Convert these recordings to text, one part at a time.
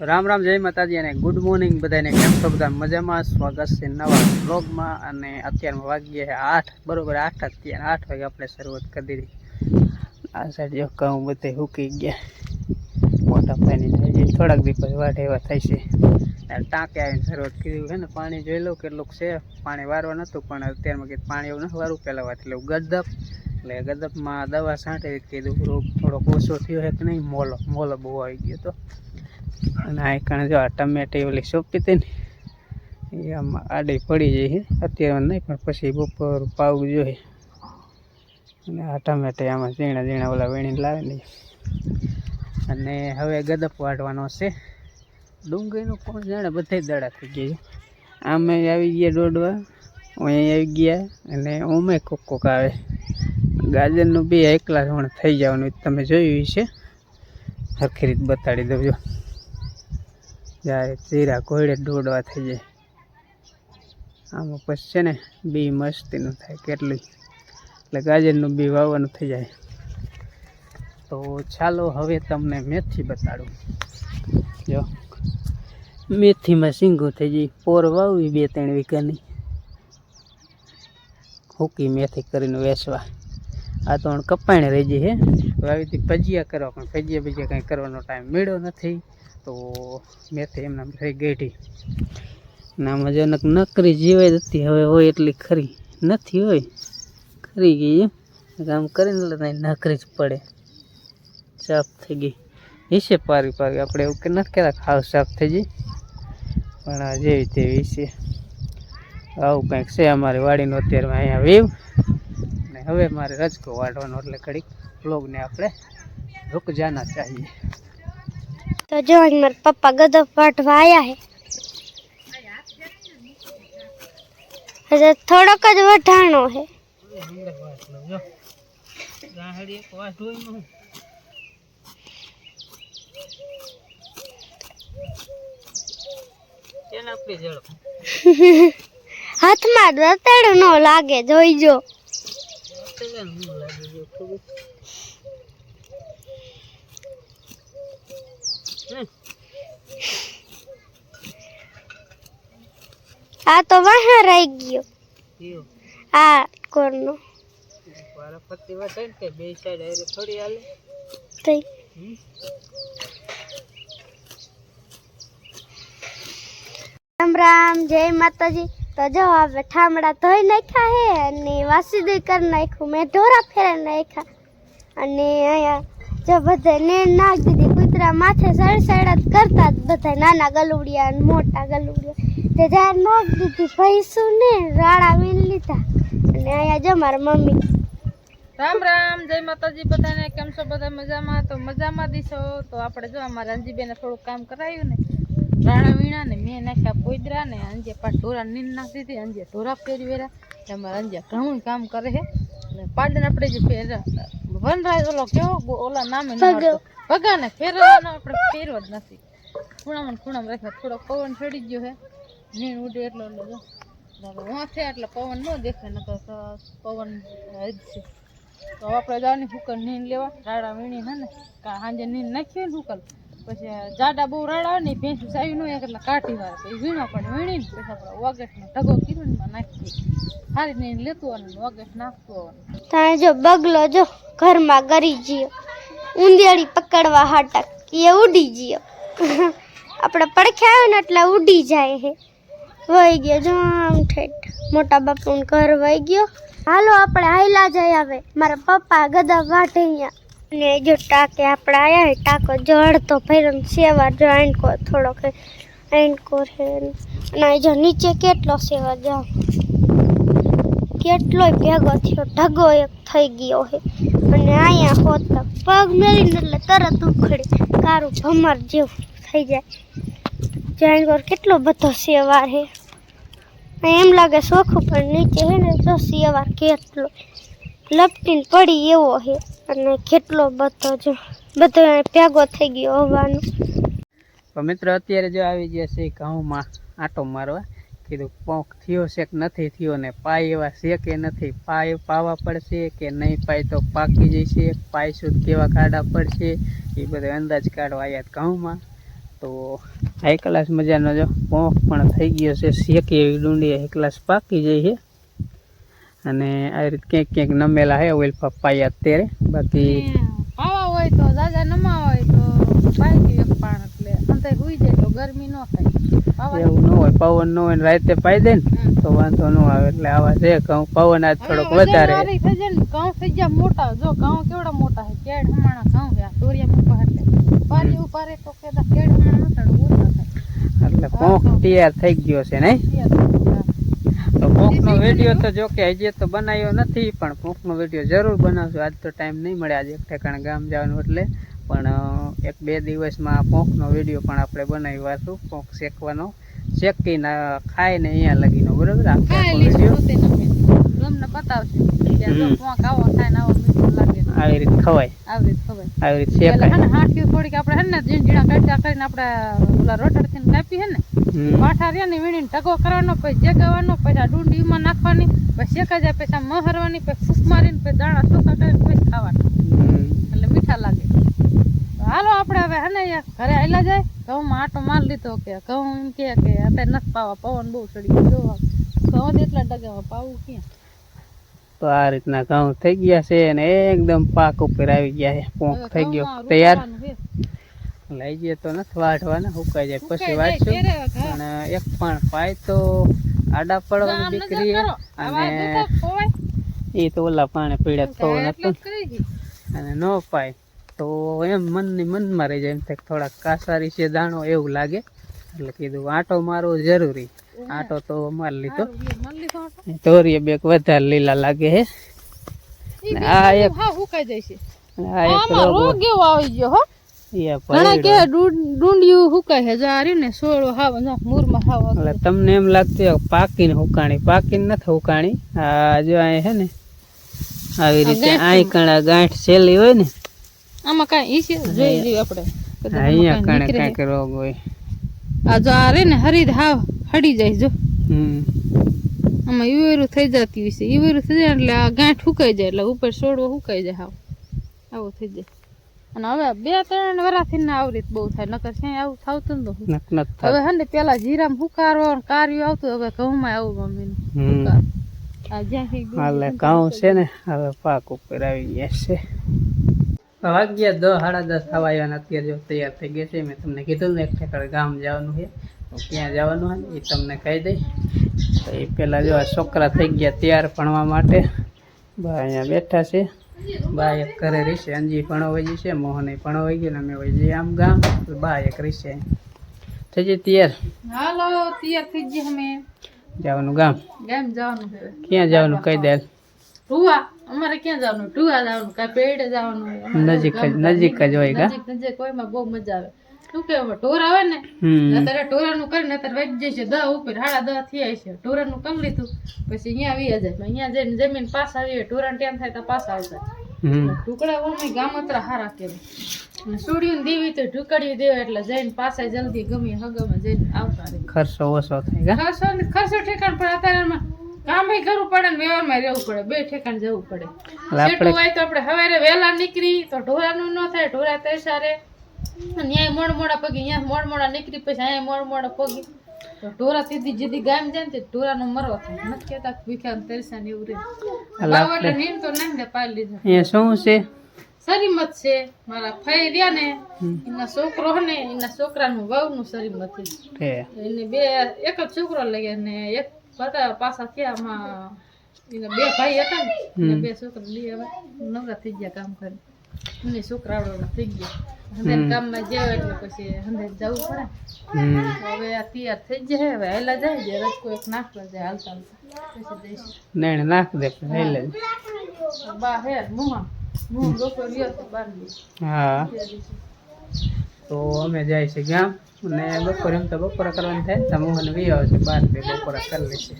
રામ રામ, જય માતાજી અને ગુડ મોર્નિંગ બધાને. કેમ છો બધા? મજામાં? સ્વાગત છે નવા બ્લોગમાં અને અત્યારમાં વાગીએ આઠ, બરોબર આઠ અત્યારે આઠ વાગે આપણે શરૂઆત કરી દીધી. આ સાઈડ જો કહું બધે હુકી ગયા. મોટા પાણી થઈ થોડાક દી પછી વાઢ એવા થાય છે. ટાંકે આવીને શરૂઆત કરી છે ને, પાણી જોઈ લઉં કેટલુંક છે. પાણી વારવા નહોતું, પણ અત્યારમાં કીધું પાણી એવું નથી વારવું પહેલાં એટલે ગદપ, એટલે ગદપમાં દવા છાંટી કીધું, રોગ થોડોક ઓછો થયો કે નહીં? મોલો મોલો બહુ આવી ગયો તો. અને આ કણે જો આ ટમેટી ઓલી સોંપી હતી ને, એ આમાં આડી પડી જાય અત્યારે નહીં, પણ પછી બપોર પાવું જોઈએ. અને આ ટમેટા આમાં ઝીણા ઝીણા ઓલા વીણીને લાવે ને અને હવે ગદપ વાટવાનો છે. ડુંગળીનું કોણ જાણે બધા દડા થઈ ગયા આમે આવી ગયા દોડવા અહીં આવી ગયા અને ઓમે કોક કોક આવે. ગાજરનું બી એકલા પણ થઈ જવાનું, તમે જોયું છે સરખી રીત બતાડી દઉં જ્યારે જીરા કોયડે દોડવા થઈ જાય. આમાં પછી છે ને, બી મસ્તીનું થાય, કેટલું. એટલે ગાજરનું બી વાવવાનું થઈ જાય. તો ચાલો હવે તમને મેથી બતાડું. જો, મેથીમાં સિંગો થઈ જાય, પોર વાવી બે ત્રણ વીઘાની. હુકી મેથી કરીને વેચવા. આ તો કપાણી રહી જઈ હે. વાવીથી ભજીયા કરવા, પણ ભજીયા ભજીયા કંઈ કરવાનો ટાઈમ મળ્યો નથી. તો મેથી એમને રહી ગઈ નામ જનક નકરી જીવાય હતી. હવે હોય એટલી ખરી. નથી હોય. ખરી ગઈ એમ. કામ કરીને એટલે ત્યાં નકરી જ પડે. સાફ થઈ ગઈ. હિસે પારી પારી. આપણે એવું કે નથી કહેતા ખાવ સાફ થઈ ગઈ. પણ આ જેવી તેવી છે. આવું કંઈક છે. અમારી વાડીનો અત્યારે અહીંયા વેવ. ને હવે મારે રજકો વાઢવાનો એટલે ઘડીક બ્લોગને આપણે રૂક જાના ચાહીએ. તો જો આજ મારા પપ્પા ગદપ વાટવા આયા હે હજે થોડોક જ વઢાણો હે હાથમાં દતેડું ન લાગે, જોઈજો. આ તો વાહ રહી ગયો. આ કોરનો. વારાફરતી વાત હોય ને કે બે સાઈડ હારે થોડી હાલે? થઈ રામ રામ જય માતાજી. તો જો હવે ઠામડા ધોઈ નાખ્યા હે અને વાસીદું કરી નાખ્યું. મેં ઢોરા ફેરા નાખ્યા. અને અહીંયા જો બધા નેણ નાખી કૂતરા માથે સડ સડ જ કરતા બધા નાના ગલુડિયા અને મોટા ગલુડિયા. તે જ્યારે નોક દીધી ભૈસું ને રાડા વીણ લીધા. અને અહીંયા જો મારા મમ્મી. રામ રામ, જય માતાજી બધાને. કેમ છો બધા મજામાં? તો મજામાં દીશો. તો આપણે જો અમારા રંજીબેને થોડુંક કામ કરાયું ને રાણા વીણા ને, મેં નાખ્યા પોદરા ને, અંજે પાછ ઢોરા નીંદ નાખી દીધી, અંજે ઢોરા ફેરવેરા અમારા અંજે ઘણું કામ કરે છે. અને પાડને આપણે જે ફેર વનરાજ ઓલો કેવો ઓલા નામે. ભગાને ફેરવાનો આપણે ફેરવો જ નથી. ખૂણામાં ખૂણામાં રાખ્યા. થોડો પવન ચડી ગયો હે. નીણ ઉડે એટલો એટલો જો. વાં થયા એટલે પવન ન દેખાય ન તો પવન હજશે. તો આપણે જવાની હુકલ નીંદ લેવા. રાડા વીણી હે ને કા સાંજે નીંદ નાખ્યું ને હુકલ. પછી જાડા બહુ રાડા ને ભેંસું સાવી ન એટલે કાઢી વાળે પછી વીણા પણ વીણી ને પછી આપણે વગેટનો ઢગો કીધું ને એમાં નાખી દઈએ લેતું આવવાનું ને વગેટ નાખતું આવવાનું જો બગલો જો ઘરમાં ગરી ગયો. ઉંદેડી પકડવા હાટક એ ઉડી ગયો. આપણે પડખે આવે ને એટલે ઉડી જાય હે. વહી ગયો જો આમ ઠેઠ. મોટા બાપુનું ઘર વહી ગયો. હાલો આપણે હાઈલા જઈ આવે. મારા પપ્પા ગદા વાઢે અહીંયા. એ જો ટાકે આપણે હે, ટાકો જળતો ફેરન સેવા જો આંકો થોડોક આંકો છે અને જો નીચે કેટલો સેવા જાઓ કેટલોય ભેગો થયો, ઢગો એક થઈ ગયો છે. અને અહીંયા હોતા પગ મેળીને એટલે તરત ઉખડે, કારું ભમર જેવું થઈ જાય. જાણગોર કેટલો બધો સેવાર છે. એમ લાગે શોખ પણ નીચે છે ને જો સેવાર કેટલો લપટીને પડી એવો છે. અને કેટલો બધો જો, બધો ભેગો થઈ ગયો હોવાનું. મિત્રો, અત્યારે જો આવી ગયા છે ઘઉંમાં આટો મારવા. કીધું પોંખ થયો છે કે નથી થયો ને પાય એવા છે કે નથી? પાય પાવા પડશે કે નહીં પાય તો પાકી જશે? પાઈશું તો કેવા કાઢા પડશે? એ બધો અંદાજ કાઢવા આવ્યા ઘઉંમાં તો હાઈ મજાનો જો પોંખ પણ થઈ ગયો છે શેકી એવી ડુંડી હાઈ પાકી જાય છે. અને આવી રીતે ક્યાંક ક્યાંક નમેલા હે ઓઇલ પાયા અત્યારે. બાકી પાવા હોય તો દાદા નમા હોય તો પાઈ એક પાણ એટલે અંતે હુઈ જાય તો ગરમી ન થાય. એવું ન હોય પવન ન હોય ને રાતે પાઈ દે ને તો વાંધો ન આવે. એટલે આવા છે ઘઉં પવન આજ થોડોક વધારે. ઘઉં થઈ ગયા મોટા. જો ઘઉં કેવડા મોટા છે? કેડ હમણાં ઘઉં ગયા દોરિયા મૂકવા એટલે. પાણી ઉપારે તો કેદા કેડ હમણાં નતાડું એટલે પોંખ તૈયાર થઈ ગયો છે નહીં? તો પોંખનો વીડિયો તો જો કે હજી તો બનાવ્યો નથી પણ પોંખનો વીડિયો જરૂર બનાવશું આજ તો ટાઈમ નહીં મળે આજે એક ઠેકાણે ગામ જવાનું એટલે. પણ એક બે દિવસમાં પોંખનો વીડિયો પણ આપણે બનાવ્યો હતો પોંખ શેકવાનો. શેકીને ખાઈને અહીંયા લગીનો બરોબર? આવો રીતે ખવાય. આવી રીતે શેકાય. ને થોડીક આપણે હે ને ઝીણઝીણા કાઢતા કરીને આપણે ઓલા રોટરથી કાપી હે ને. પાઠા રહ્યા ને વીણીને ટકો કરવાનો પછી જગાવવાનો પછી આ ડુંડીમાં નાખવાની પછી શેકા જાય પછી મહરવાની પછી ફૂસ મારીને પછી દાણા સુકા કરીને પછી ખાવાના. એટલે મીઠા લાગે. હાલો આપણે હવે હે ને ઘરે આવેલા જાય ઘઉંમાં આટો માર લીધો કે ઘઉં એમ કે કે અત્યારે નથી પાવા પવન બહુ ચડી ગયો ઘઉં એટલા ડગે પાવું ક્યાં? તો આ રીતના ઘઉં થઈ ગયા છે અને એકદમ પાક ઉપર આવી ગયા છે. પોંક થઈ ગયો. તૈયાર? લઈ જઈએ તો નથી વાઢવાના સુકાઈ જાય. પછી અને વાઢશું. ઘેરે એક પણ પાય તો આડા પડવાની દીકરી અને એ તો ઓલા પાણી પીડ્યા થવું નતું. અને ન પાય. તો એમ મનની મનમાં રહી જાય એમ થાય થોડાક કાસારી છે દાણો એવું લાગે. એટલે કીધું આટો મારવો જરૂરી. આટો તો માર લીધો. તોરીએ બેક વધારે લીલા લાગે હે. આ એક- હા હુકાઈ જાય છે. આ એક રોગ એવો આવી ગયો હો. તમને એમ લાગતું પાકીને હુકાણી. પાકીને નથી હુકાણી. આ જો અહીં હે ને આવી રીતે આ કણા ગાંઠ છેલી હોય ને આમાં કાંઈ ઈ છે? જોઈ જોઈએ આપણે. અહીંયા કણે. કાંઈક રોગ હોય. આ જો આ રે ને હરી હાવ હડી જાય જો. હમ. આમાં ઈવેરું થઈ જતી હોય છે. ઈવેરું થઈ જાય એટલે આ ગાંઠ હુકાઈ જાય એટલે ઉપર છોડવો હુકાઈ જાય હાવ. આવું થઈ જાય. અને હવે બે ત્રણ વરાથી ને આવી રીત બહુ થાય. નકર ક્યાંય આવું થતું નતું હવે હે ને પેલા જીરામાં હુકારો ને કાર્યું આવતું હવે ઘઉંમાં આવું મમ્મીનું હમ. આ જ્યાં ઘઉં છે ને હવે પાક ઉપર આવી ગયા છે. વાગ્યા દસ સાડા દસ થવા આવ્યા અત્યારે જો તૈયાર થઈ ગયા છે. મેં તમને કીધું ને એક ઠેકાણે ગામ જવાનું છે. તો ક્યાં જવાનું હોય એ તમને કહી દઈ તો એ પહેલાં જો આ છોકરા થઈ ગયા તૈયાર ભણવા માટે. બા અહીંયા બેઠા છે. બા એક ઘરે રહેશે અંજી ભણવાઈ ગઈ છે મોહન ભણવાઈ ગયું ને અમે વહી જઈએ આમ ગામ. બા એક રહેશે થઈ જઈએ તૈયાર? હાલો તૈયાર થઈ ગયા અમે. જવાનું ગામ? ગામ જવાનું ક્યાં જવાનું? કહી દે. ટુવા અમારે ક્યાં જવાનું? ટુવા જવાનું કાંઈ પેડે જવાનું નજીક જ નજીક જ હોય કા? નજીક નજીક હોયમાં બહુ મજા આવે. શું કે ટોર આવે ને અત્યારે અત્યારે ઢોરાનું કરીને અત્યારે જાય છે દહ ઉપર સાડા દહ થયા છે. ઢોરાનું કરી લીધું પછી અહીંયા આવી જાય. અહીંયા જઈને જમીન પાસ આવી ટોરા ટાઈમ થાય તો પાસ આવતા જાય. ટુકડા ઓમે ગામત્રા હારા અને સુડિયું દેવી તો ઢુકડ્યું દેવા એટલે જઈને પાસે જલ્દી ગમી હગમાં જઈને આવતા ખર્ચો ઓછો થાય ખર્ચો ખર્ચો ઠેકાણ પણ અત્યારે કામ કરવું પડે ને વ્યવહારમાં રહેવું પડે. બે ઠેકાણ જવું પડે. છેટું હોય તો આપણે સવારે વહેલા નીકળી તો ઢોરાનું ન થાય ઢોરા તૈસારે. ન્યાય મોડ મોડા પગી અહીંયા મોડ મોડા નીકળી પછી અહીંયા મોડ મોડા પગી. ઢોરા સીધી જીધી ગામ જાય ને તે ઢોરાનો મરવા થાય. નથી કહેતા ભીખ્યા ને ને એવું રે લાવ એટલે નીમ તો નામ ને પાડી લીધું. અહીંયા શું છે? સરીમત છે. મારા ફઈ રહ્યા ને એના છોકરો ને એના છોકરાનું વહુનું સરીમત છે. એને બે એક જ છોકરો લઈ ને એક બધા પાછા થયા એના બે ભાઈ હતા ને. બે છોકરા લઈ હવે નવરા થઈ ગયા કામ કરી એને છોકરા આવડવા થઈ ગયા હંધે કામમાં જેવ એટલે પછી હંધે જવું પડે હવે આ તૈયાર થઈ જાય હવે હેલા જાય છે રજકો એક નાખવા જાય હાલતા હાલતા પછી જઈશું નાખ દે લેજે બા હે મુહા મુહ લોકો રહ્યો તો બાર હા તો અમે જાય છે ગામ અને બપોરે એમ તો બપોરે કરવાની થાય ને તો મોહન વી આવશે બાર બે બપોરે કરી લેશે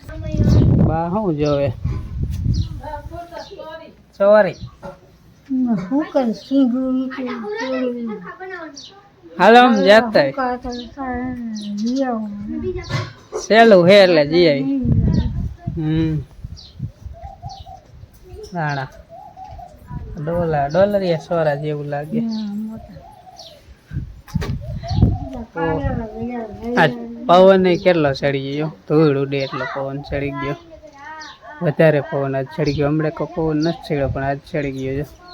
બા શું જોવે સવારે. હાલો આમ જાતા સહેલું હે એટલે જઈ આવી. હમ. નાણા. ડોલા ડોલરિયા સોરા જેવું લાગે. પવન કેટલો ચડી ગયો? ધૂળ ઉડે એટલો પવન ચડી ગયો. વધારે પવન આજ ચડી ગયો. હમણાં કોઈ પવન નથી ચડ્યો, પણ આજ ચડી ગયો છે.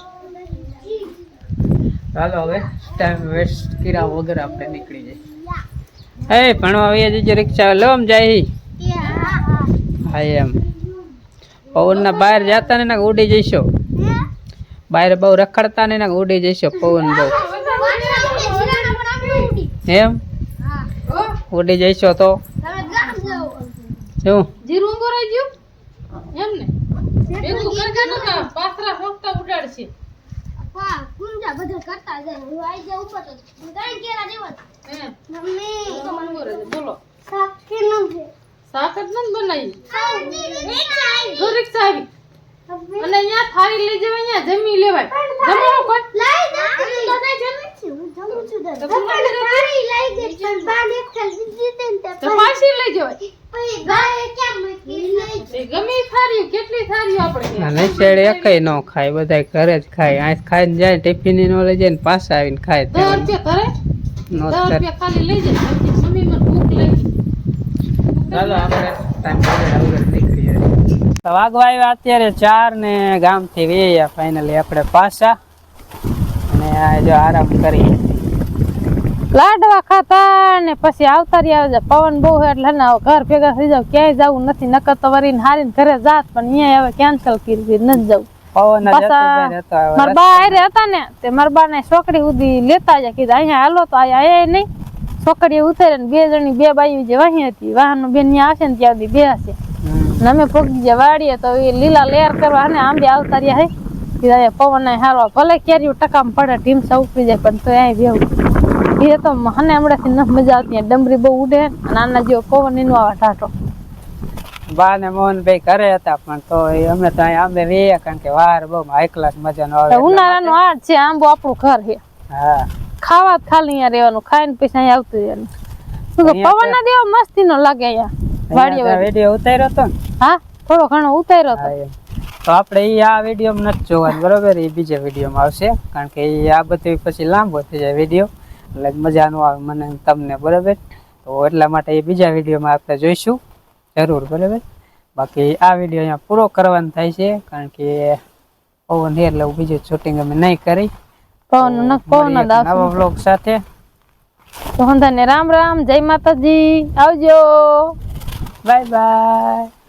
ચાલો હવે ટાઈમ વેસ્ટ કર્યા વગર આપણે નીકળી જઈએ. હે, ભણવા આવી જઈએ રિક્ષા. લો આમ જાય હા. એમ. પવનના બહાર જતા ને ઉડી જઈશો. બહાર બહુ રખડતા ને ઉડી જઈશો. પવન બહુ. એમ? ઉડી જઈશો તો. શું? જીરું બોરાઈ ગયું? એમ ને? ભેગું કરજે ને કાં ફોકતા ઉડાડશે. હે તો મને બોરે છે, બોલો. જ નથી બનાવી. જો રિક્ષા આવી. અને અહીંયા થાળી લઈ જવાય અહીંયા જમી લેવાય. જમવાનું કોઈ? તો પાછી લઈ જવાય. એ ગમે ઈ થાળીઓ કેટલી થાળી આપણે અને છેડે એકય ન ખાય બધાય ઘરે જ ખાય. આ ખાઈને જાય ટિફિન નો લઈ જાય ને પાછા આવીને ખાય તો રૂપિયા કરે નો રૂપિયા ખાલી લઈ જાય પછી મને ભૂખ લાગી. ચાલો આપણે ટાઈમ પર વગર નીકળીએ તો વાગવા આવ્યા અત્યારે ચાર ને ગામથી વેયા ફાઇનલી આપણે પાછા. અને આ જો આરામ કરીએ લાડવા ખાતા ને પછી આવતા રહ્યા પવન બહુ એટલે ને ઘર ભેગા થઈ જાવ. ક્યાંય જવું નથી. નકર તો વરીને હારીને ઘરે જાત પણ અહીંયા હવે કેન્સલ કરી દીધું નથી જવું. મારા બા હતા ને તે મારા બા ને છોકરી સુધી લેતા જાય કીધું અહીંયા હાલો તો આયા નહીં. છોકરી ઉતરે ને બે જણી બે બાઈ જે વાહી હતી વાહન બેન ત્યાં આવશે ને ત્યાં સુધી બે હશે. ને અમે પગી જે વાડીએ તો એ લીલા લેર કરવા ને આંબે આવતા રહ્યા હે. પવન હારો ભલે કેરીઓ ટકામાં પડે ઢીમસા ઉપડી જાય પણ તો અહીં બેવું એ તો મને હમણાંથી ન મજા આવતી. ડમરી બહુ ઉડે નાના જેવો પવન એનો આવે ટાટો બા ને મોહનભાઈ ઘરે હતા પણ તો એ અમે તો આંબે વેયા કારણ કે વાર બહુ હાઈ ક્લાસ મજાનો આવે એટલા ઉનાળાનો આડ છે આંબો આપણું ઘર છે. હા. ખાવા ખાલી અહીંયા રહેવાનું ખાઈને પૈસા અહીંયા આવતું પવન ના દેવા મસ્તી નો લાગે અહીંયા. વીડિયો ઉતાર્યો હતો હા? થોડો ઘણો ઉતાર્યો હતો તો આપણે એ આ વિડીયોમાં નથી જોવાનું બરોબર? એ બીજા વિડીયોમાં આવશે. કારણ કે એ આ બધું પછી લાંબો થઈ જાય વીડિયો એટલે મજા ન આવે મને તમને બરોબર? તો એટલા માટે એ બીજા વિડીયોમાં આપણે જોઈશું. જરૂર બરોબર? બાકી આ વીડિયો અહીંયા પૂરો કરવાનો થાય છે કારણ કે પવન છે એટલે બીજું શૂટિંગ અમે નહીં કરી. પવન પવન નવા બ્લોગ સાથે. તો હંધાને રામ રામ જય માતાજી આવજો. 拜拜。